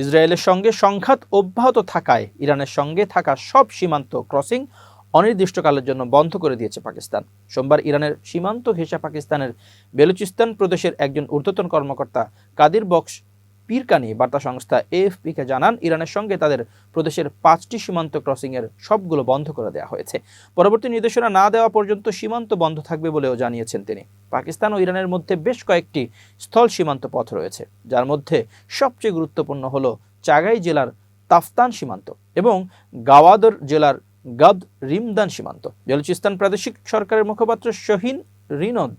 ইসরায়েলের সঙ্গে সংঘাত অব্যাহত থাকায় ইরানের সঙ্গে থাকা সব সীমান্ত ক্রসিং অনির্দিষ্টকালের জন্য বন্ধ করে দিয়েছে পাকিস্তান। সোমবার ইরানের সীমান্ত ঘেঁষা পাকিস্তানের বেলুচিস্তান প্রদেশের একজন ঊর্ধ্বতন কর্মকর্তা কাদির বক্স পীরকানি বার্তা সংস্থা এএফপিকে জানান, ইরানের সঙ্গে তাদের প্রদেশের পাঁচটি সীমান্ত ক্রসিংয়ের সবগুলো বন্ধ করে দেওয়া হয়েছে। পরবর্তী নির্দেশনা না দেওয়া পর্যন্ত সীমান্ত বন্ধ থাকবে বলেও জানিয়েছেন তিনি। পাকিস্তান ও ইরানের মধ্যে বেশ কয়েকটি স্থল সীমান্ত পথ রয়েছে, যার মধ্যে সবচেয়ে গুরুত্বপূর্ণ হল চাগাই জেলার তাফতান সীমান্ত এবং গাওয়াদর জেলার গাদ রিমদান সীমান্ত। বেলুচিস্তান প্রাদেশিক সরকারের মুখপাত্র শহীন রিনদ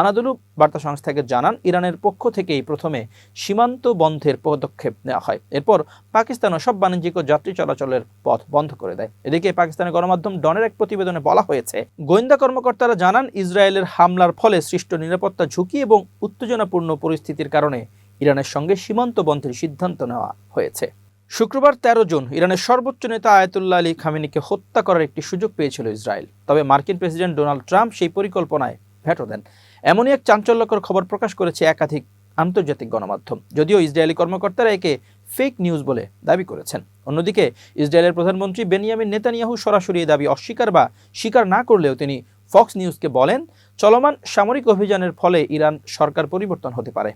আনাদুলু বার্তা সংস্থাকে জানান, ইরানের পক্ষ থেকেই প্রথমে সীমান্ত বন্ধের পদক্ষেপ নেওয়া হয়। এরপর পাকিস্তানও সব বাণিজ্যিক ও যাত্রী চলাচলের পথ বন্ধ করে দেয়। এদিকে পাকিস্তানের গণমাধ্যম ডনের এক প্রতিবেদনে বলা হয়েছে, গোয়েন্দা কর্মকর্তারা জানান, ইসরায়েলের হামলার ফলে সৃষ্ট নিরাপত্তা ঝুঁকি এবং উত্তেজনাপূর্ণ পরিস্থিতির কারণে ইরানের সঙ্গে সীমান্ত বন্ধের সিদ্ধান্ত নেওয়া হয়েছে। শুক্রবার তেরো জুন ইরানের সর্বোচ্চ নেতা আয়াতুল্লাহ আলী খামেনিকে হত্যা করার একটি সুযোগ পেয়েছিল ইসরায়েল। তবে মার্কিন প্রেসিডেন্ট ডোনাল্ড ট্রাম্প সেই পরিকল্পনায় ভেটো দেন। এমনই এক চাঞ্চল্যকর খবর প্রকাশ করেছে একাধিক আন্তর্জাতিক গণমাধ্যম। যদিও ইসরায়েলি কর্মকর্তারা একে ফেক নিউজ বলে দাবি করেছেন। অন্যদিকে, ইসরায়েলের প্রধানমন্ত্রী বেনিয়ামিন নেতানিয়াহু সরাসরি এই দাবি অস্বীকার বা স্বীকার না করলেও তিনি ফক্স নিউজকে বলেন, চলমান সামরিক অভিযানের ফলে ইরান সরকার পরিবর্তন হতে পারে।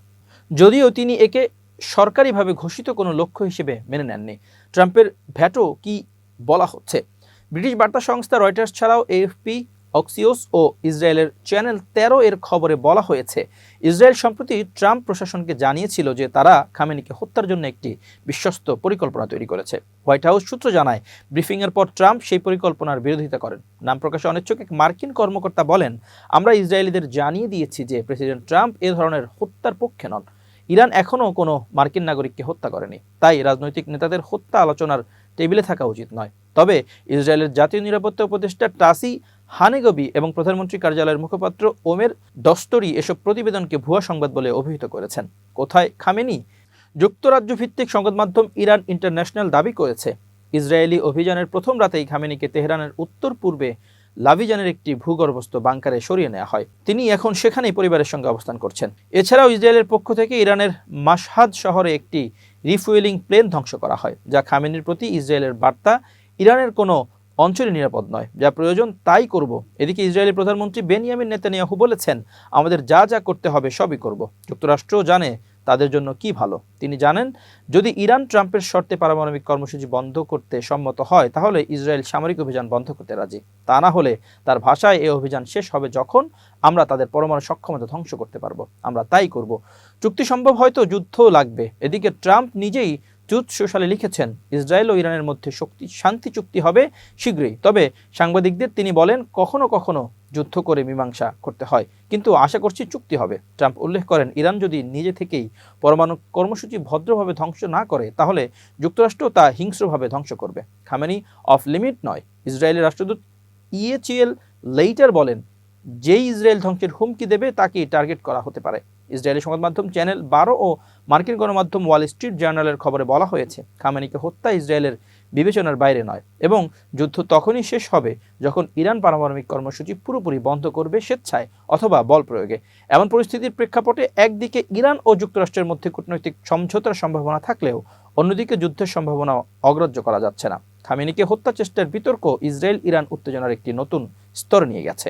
যদিও তিনি একে সরকারিভাবে ঘোষিত কোনো লক্ষ্য হিসেবে মেনে নেননি। ট্রাম্পের ভ্যাটো কি বলা হচ্ছে? ব্রিটিশ বার্তা সংস্থা রয়টার্স ছাড়াও এএফপি অক্সিওস ও ইসরায়েলের চ্যানেল তেরো এর খবরে বলা হয়েছে, ইসরায়েল সম্প্রতি ট্রাম্প প্রশাসনকে জানিয়েছিল যে তারা খামেনিকে হত্যার জন্য একটি বিশ্বস্ত পরিকল্পনা তৈরি করেছে। হোয়াইট হাউস সূত্র জানায়, ব্রিফিংয়ের পর ট্রাম্প সেই পরিকল্পনার বিরোধিতা করেন। নাম প্রকাশে অনিচ্ছুক এক মার্কিন কর্মকর্তা বলেন, আমরা ইসরায়েলিদের জানিয়ে দিয়েছি যে প্রেসিডেন্ট ট্রাম্প এ ধরনের হত্যার পক্ষে নন। ইরান এখনও কোনো মার্কিন নাগরিককে হত্যা করেনি। তাই রাজনৈতিক নেতাদের হত্যা আলোচনার টেবিলে থাকা উচিত নয়। তবে ইসরায়েলের জাতীয় নিরাপত্তা উপদেষ্টা টাসি হানেগবি এবং প্রধানমন্ত্রী কার্যালয়ের মুখপাত্র ওমের দস্তরি এসব প্রতিবেদনকে ভুয়া সংবাদ বলে অভিহিত করেছেন। কোথায় খামেনি? যুক্তরাজ্য ভিত্তিক সংবাদ মাধ্যম ইরান ইন্টারন্যাশনাল দাবি করেছে, ইসরায়েলি অভিযানের প্রথম রাতেই খামেনিকে তেহরানের উত্তর পূর্বে লাভিজানের একটি ভূগর্ভস্থ বাংকারে সরিয়ে নেওয়া হয়। তিনি এখন সেখানেই পরিবারের সঙ্গে অবস্থান করছেন। এছাড়াও ইসরায়েলের পক্ষ থেকে ইরানের মাসহাদ শহরে একটি রিফুয়েলিং প্লেন ধ্বংস করা হয়, যা খামেনির প্রতি ইসরায়েলের বার্তা ইরানের কোনো অঞ্চলে নিরাপদ নয়। যা প্রয়োজন তাই করব। এদিকে ইসরায়েলি প্রধানমন্ত্রী বেনিয়ামিন নেতানিয়াহু বলেছেন, আমাদের যা যা করতে হবে সবই করব। যুক্তরাষ্ট্র জানে তাদের জন্য কি ভালো? তিনি জানেন, যদি ইরান ট্রাম্পের শর্তে পারমাণবিক কর্মসূচি বন্ধ করতে সম্মত হয়, তাহলে ইসরায়েল সামরিক অভিযান বন্ধ করতে রাজি। তা না হলে তার ভাষায় এই অভিযান শেষ হবে যখন আমরা তাদের পরমাণু সক্ষমতা ধ্বংস করতে পারব। আমরা তাই করব। চুক্তি সম্ভব হয়তো যুদ্ধ লাগবে। এদিকে ট্রাম্প নিজেই জুত সোশ্যালে লিখেছেন, ইসরায়েল ও ইরানের মধ্যে শক্তি, শান্তি চুক্তি হবে শীঘ্রই। তবে সাংবাদিকদের তিনি বলেন, কখনো কখনো যুদ্ধ করে মীমাংসা করতে হয়, কিন্তু আশা করছি চুক্তি হবে। ট্রাম্প উল্লেখ করেন, ইরান যদি নিজে থেকেই পরমাণু কর্মসূচি ভদ্রভাবে ধ্বংস না করে, তাহলে যুক্তরাষ্ট্র তা হিংস্রভাবে ধ্বংস করবে। খামেনি, অফ লিমিট নয়। ইসরায়েলের রাষ্ট্রদূত ইএচিএল লেইটার বলেন, যেই ইসরায়েল ধ্বংসের হুমকি দেবে, তাকেই টার্গেট করা হতে পারে। ইসরায়েলি সংবাদ মাধ্যম চ্যানেল বারো ও মার্কিন গণমাধ্যম ওয়াল স্ট্রিট জার্নালের খবরে বলা হয়েছে, খামেনিকে হত্যা ইসরায়েলের বিবেচনার বাইরে নয় এবং যুদ্ধ তখনই শেষ হবে যখন ইরান পারমাণবিক কর্মসূচি পুরোপুরি বন্ধ করবে স্বেচ্ছায় অথবা বল প্রয়োগে। এমন পরিস্থিতির প্রেক্ষাপটে একদিকে ইরান ও যুক্তরাষ্ট্রের মধ্যে কূটনৈতিক সমঝোতার সম্ভাবনা থাকলেও অন্যদিকে যুদ্ধের সম্ভাবনা অগ্রাহ্য করা যাচ্ছে না। খামেনিকে হত্যা চেষ্টার বিতর্ক ইসরায়েল ইরান উত্তেজনার একটি নতুন স্তর নিয়ে গেছে।